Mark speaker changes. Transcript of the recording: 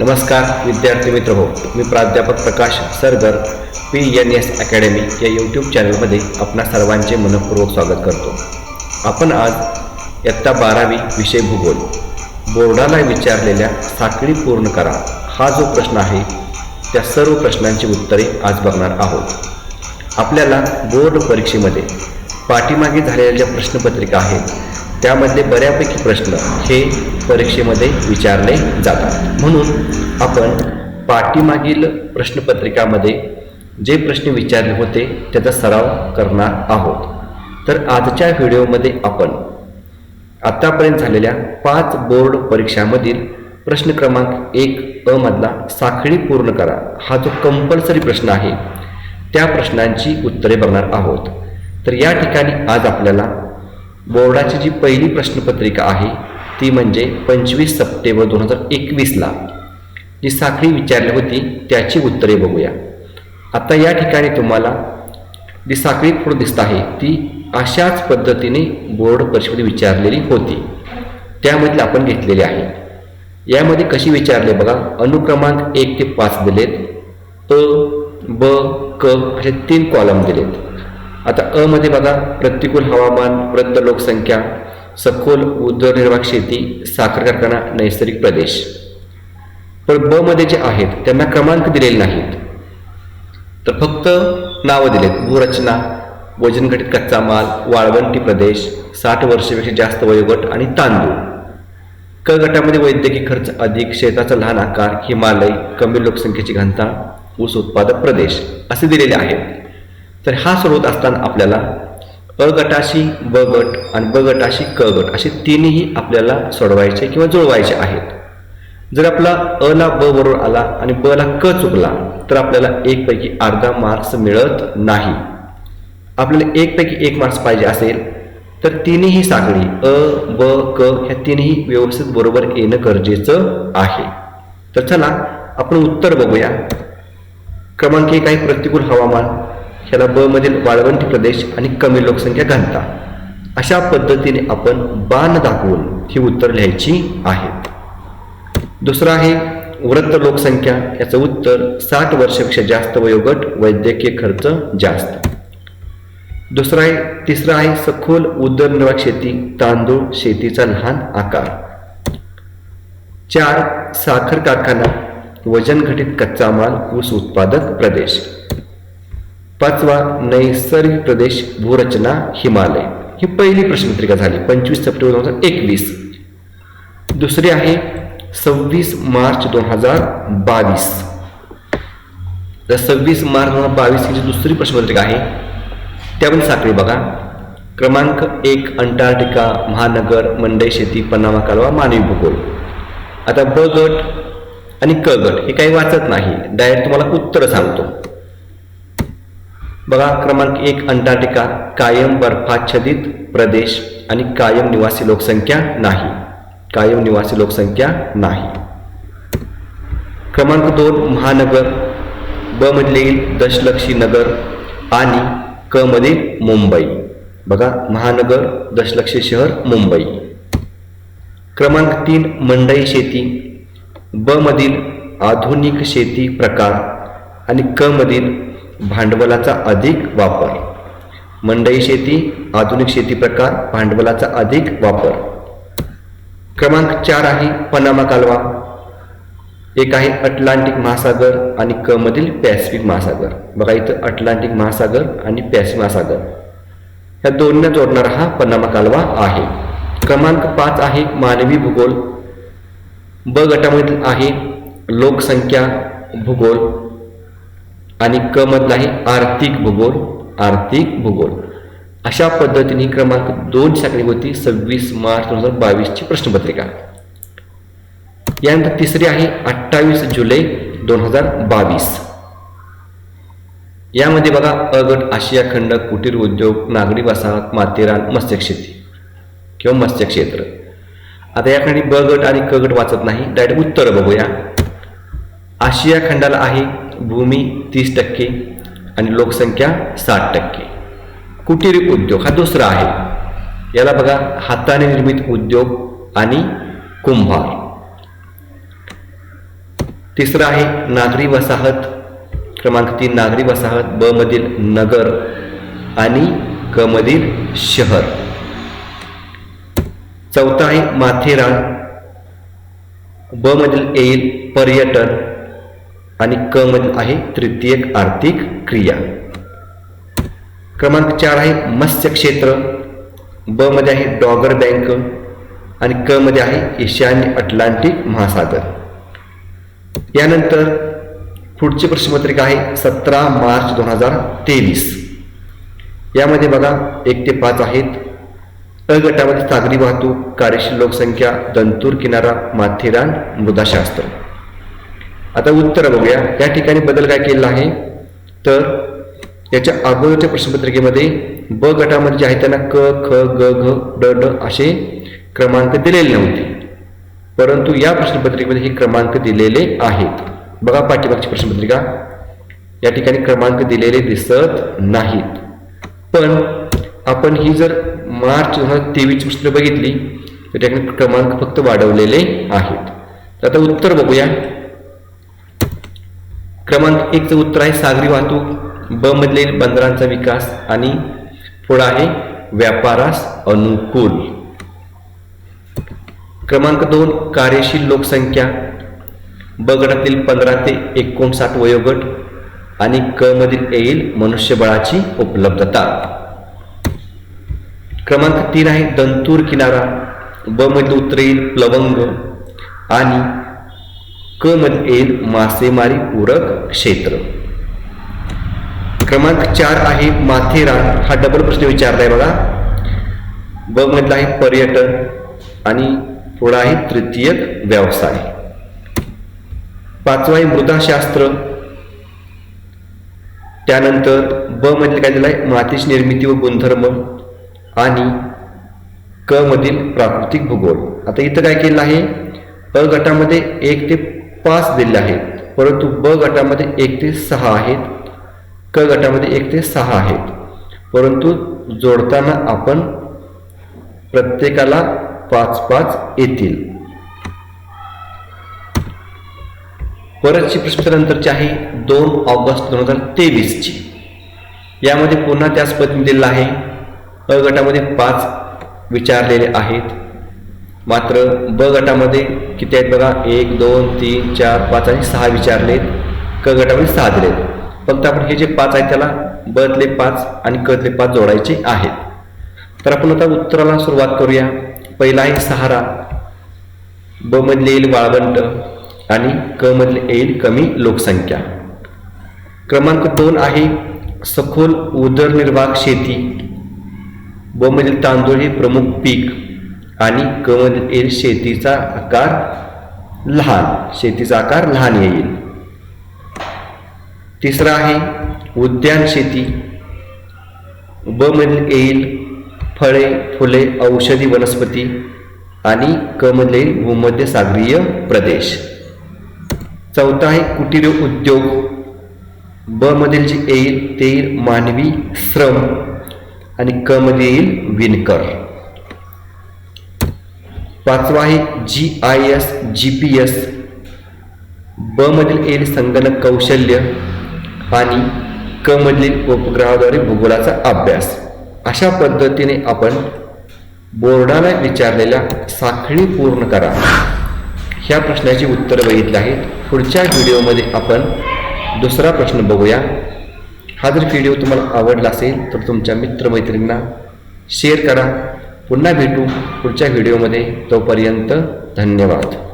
Speaker 1: नमस्कार विद्यार्थी मित्र हो मी प्राध्यापक Prakash Sargar P N S academy या यूट्यूब चॅनलमध्ये आपणा सर्वांचे मनपूर्वक स्वागत करतो. आपण आज इयत्ता बारावी विषय भूगोल. बोर्डाला विचारलेल्या साखळी पूर्ण करा हा जो प्रश्न आहे त्या सर्व प्रश्नांची उत्तरे आज बघणार आहोत. आपल्याला बोर्ड परीक्षेमध्ये पाठीमागे झालेल्या ज्या प्रश्नपत्रिका आहेत त्यामधले बऱ्यापैकी प्रश्न हे परीक्षेमध्ये विचारले जातात. म्हणून आपण पाठीमागील प्रश्नपत्रिकामध्ये जे प्रश्न विचारले होते त्याचा सराव करणार आहोत. तर आजच्या व्हिडिओमध्ये आपण आत्तापर्यंत झालेल्या पाच बोर्ड परीक्षामधील प्रश्न क्रमांक एक अ मधला साखळी पूर्ण करा. हा जो कंपल्सरी प्रश्न आहे त्या प्रश्नांची उत्तरे बघणार आहोत. तर या ठिकाणी आज आपल्याला बोर्डाची जी पहिली प्रश्नपत्रिका आहे ती म्हणजे पंचवीस सप्टेंबर दोन हजार एकवीसला. जी साखळी विचारली होती त्याची उत्तरे बघूया. आता या ठिकाणी तुम्हाला जी साखळी पुढे दिसत आहे ती अशाच पद्धतीने बोर्ड परीक्षेमध्ये विचारलेली होती. त्यामधली आपण घेतलेली आहे. यामध्ये कशी विचारले बघा अनुक्रमांक एक ते पाच दिलेत अ ब क असे तीन कॉलम दिलेत. आता अ मध्ये बघा प्रतिकूल हवामान वृद्ध लोकसंख्या सखोल उदरनिर्वाह शेती साखर कारखाना नैसर्गिक प्रदेश. पण ब मध्ये जे आहेत त्यांना क्रमांक दिलेले नाहीत. तर फक्त नावं दिलेत. भूरचना वजनघटित कच्चा माल वाळवंटी प्रदेश साठ वर्षापेक्षा जास्त वयोगट आणि तांदूळ. क गटामध्ये वैद्यकीय खर्च अधिक शेताचा लहान आकार हिमालय कमी लोकसंख्येची घनता ऊस उत्पादक प्रदेश. असे दिलेले आहेत. तर हा स्रोत असताना आपल्याला अ गटाशी ब गट आणि ब गटाशी क गट असे तिन्ही आपल्याला सोडवायचे किंवा जुळवायचे आहेत. जर आपला अ ला ब बरोबर आला आणि ब ला क चुकला तर आपल्याला एकपैकी अर्धा मार्क्स मिळत नाही. आपल्याला एकपैकी एक मार्क्स पाहिजे असेल तर तिन्ही साखळी अ ब क ह्या तिन्ही व्यवस्थित बरोबर येणं गरजेचं आहे. तर चला आपण उत्तर बघूया. क्रमांक एक आहे प्रतिकूल हवामान. ह्याला ब मधील वाळवंटी प्रदेश आणि कमी लोकसंख्या घनता. अशा पद्धतीने आपण बाण दाखवून ही उत्तर लिहायची आहेत दुसरं आहे वृत्त लोकसंख्या. याचं उत्तर साठ वर्षापेक्षा जास्त वयोगट वैद्यकीय खर्च जास्त. दुसरं आहे तिसरा आहे सखोल उदरनिर्वाह शेती तांदूळ शेतीचा लहान आकार. चार साखर कारखाना वजन घटित कच्चा माल ऊस उत्पादक प्रदेश. पाचवा नैसर्गिक प्रदेश भूरचना हिमालय. ही पहिली प्रश्नपत्रिका झाली पंचवीस सप्टेंबर दोन हजार एकवीस. दुसरी आहे सव्वीस मार्च दोन हजार बावीस. तर सव्वीस मार्च दोन हजार बावीस ही जी दुसरी प्रश्नपत्रिका आहे त्यामध्ये साखळी बघा. क्रमांक एक अंटार्क्टिका महानगर मंडई शेती पन्नामा कालवा मानवी भूगोल. आता ब गट आणि क गट हे काही वाचत नाही. डायरेक्ट तुम्हाला उत्तर सांगतो. बघा क्रमांक एक अंटार्क्टिका कायम बर्फाच्छादित प्रदेश आणि कायम निवासी लोकसंख्या नाही. कायम निवासी लोकसंख्या नाही. क्रमांक दोन महानगर ब मधले येईल दशलक्षी नगर आणि क मध्ये मुंबई. बघा महानगर दशलक्षी शहर मुंबई. क्रमांक तीन मंडई शेती ब मधील आधुनिक शेती प्रकार आणि क मधील भांडवलाचा अधिक वापर. मंडई शेती आधुनिक शेती प्रकार भांडवलाचा अधिक वापर. क्रमांक चार आहे पनामा कालवा. एक आहे अटलांटिक महासागर आणि क मधील पॅसिफिक महासागर. बघा इथं अटलांटिक महासागर आणि पॅसिफिक महासागर. ह्या दोन्हींना जोडणारा हा पनामा कालवा आहे. क्रमांक पाच आहे मानवी भूगोल. ब गटामधील आहे लोकसंख्या भूगोल. आणि क मधला आहे आर्थिक भूगोल आर्थिक भूगोल. अशा पद्धतीने क्रमांक दोन साखळी होती सव्वीस मार्च दोन हजार बावीसची प्रश्नपत्रिका. यानंतर तिसरी आहे अठ्ठावीस जुलै दोन हजार बावीस. यामध्ये बघा अ गट आशिया खंड कुटीर उद्योग नागरी वसाहत माथेरान मत्स्यक्षेती किंवा मत्स्यक्षेत्र. आता याकडे ब गट आणि क गट वाचत नाही. डायरेक्ट उत्तर बघूया. आशिया खंडाला आहे भूमी तीस टक्के आणि लोकसंख्या साठ टक्के. कुटीर उद्योग हा दुसरा आहे. याला बघा हाताने निर्मित उद्योग आणि कुंभार. तिसरं आहे नागरी वसाहत. क्रमांक तीन नागरी वसाहत ब मधील नगर आणि क मधील शहर. चौथा आहे माथेरान. ब मधील येईल पर्यटन. आणि क मधील आहे तृतीयक आर्थिक क्रिया. क्रमांक चार आहे मत्स्य क्षेत्र ब मध्ये आहे डॉगर बँक आणि क मध्ये आहे ईशान्य अटलांटिक महासागर. यानंतर पुढची प्रश्नपत्रिका आहे सतरा मार्च दोन हजार तेवीस. यामध्ये बघा एक ते पाच आहेत. अ गटामध्ये सागरी वाहतूक कार्यशील लोकसंख्या दंतूर किनारा माथेरान मृदाशास्त्र. आता उत्तर बघूया. या ठिकाणी बदल काय केलेला आहे? तर याच्या अगोदरच्या प्रश्नपत्रिकेमध्ये ब गटामध्ये जे आहे त्यांना क ख ग घ ड ड असे क्रमांक दिलेले नव्हते. परंतु या प्रश्नपत्रिकेमध्ये हे क्रमांक दिलेले आहेत. बघा पाठीमागची प्रश्नपत्रिका. या ठिकाणी क्रमांक दिलेले दिसत नाहीत. पण आपण ही जर मार्च दोन हजार तेवीसची पुस्तकं बघितली तर ठिकाणी क्रमांक फक्त वाढवलेले आहेत. तर आता उत्तर बघूया. क्रमांक एकचं उत्तर आहे सागरी वाहतूक ब मधले बंदरांचा विकास आणि पुढं आहे व्यापारास अनुकूल. क्रमांक दोन कार्यशील लोकसंख्या ब गटातील पंधरा ते एकोणसाठ वयोगट आणि क मधील येईल मनुष्यबळाची उपलब्धता. क्रमांक तीन आहे दंतूर किनारा ब मधील उत्तर येईल प्लवंग आणि क मध्ये येईल मासेमारी पूरक क्षेत्र. क्रमांक चार आहे माथेरान. हा डबल प्रश्न विचारलाय बघा. ब मधला आहे पर्यटन आणि थोडा आहे तृतीयक व्यवसाय. पाचवा आहे मृदाशास्त्र. त्यानंतर ब मधील काय दिलं आहे मातीची निर्मिती व गुणधर्म आणि क मधील प्राकृतिक भूगोल. आता इथं काय केलं आहे? अ गटामध्ये एक ते पाच दिले आहेत. परंतु ब गटामध्ये एक ते सहा आहेत. क गटामध्ये एक ते सहा आहेत. परंतु जोडताना आपण प्रत्येकाला पाच पाच येतील. परतची प्रश्नोत्तरानंतरची आहे दोन ऑगस्ट दोन हजार तेवीसची. यामध्ये पुन्हा त्याच पद्धतीने दिलेलं आहे. अ गटामध्ये पाच विचारलेले आहेत. मात्र ब गटामध्ये किती आहेत बघा? एक दोन तीन चार पाच आणि सहा विचारलेत. क गटामध्ये सहा दिलेत. फक्त आपण हे जे पाच आहेत त्याला बतले पाच आणि कतले पाच जोडायचे आहेत. तर आपण आता उत्तराला सुरुवात करूया. पहिला आहे सहारा. ब मधले येईल वाळवंट आणि क मधले येईल कमी लोकसंख्या. क्रमांक दोन आहे सखोल उदरनिर्वाह शेती. ब मधील तांदूळ हे प्रमुख पीक. आणि क मधील येईल शेतीचा आकार लहान शेतीचा आकार लहान येईल. तिसरा आहे उद्यान शेती. ब मधील येईल फळे फुले औषधी वनस्पती आणि क मधले येईल भूमध्य सागरीय प्रदेश. चौथा आहे कुटीर उद्योग. ब मधील जे येईल ते येईल मानवी श्रम आणि क मध्ये येईल विणकर. पाचवा आहे G I S G P S ब मधील संगणक कौशल्य आणि क मधील उपग्रहाद्वारे भूगोलाचा अभ्यास. अशा पद्धतीने आपण बोर्डाला विचारलेल्या साखळी पूर्ण करा. ह्या प्रश्नाची उत्तरं बघितली आहेत. पुढच्या व्हिडिओमध्ये आपण दुसरा प्रश्न बघूया. हा जर व्हिडिओ तुम्हाला आवडला असेल तर तुमच्या मित्रमैत्रिणींना शेअर करा. पुन्हा भेटू पुढच्या व्हिडिओमध्ये. तोपर्यंत धन्यवाद.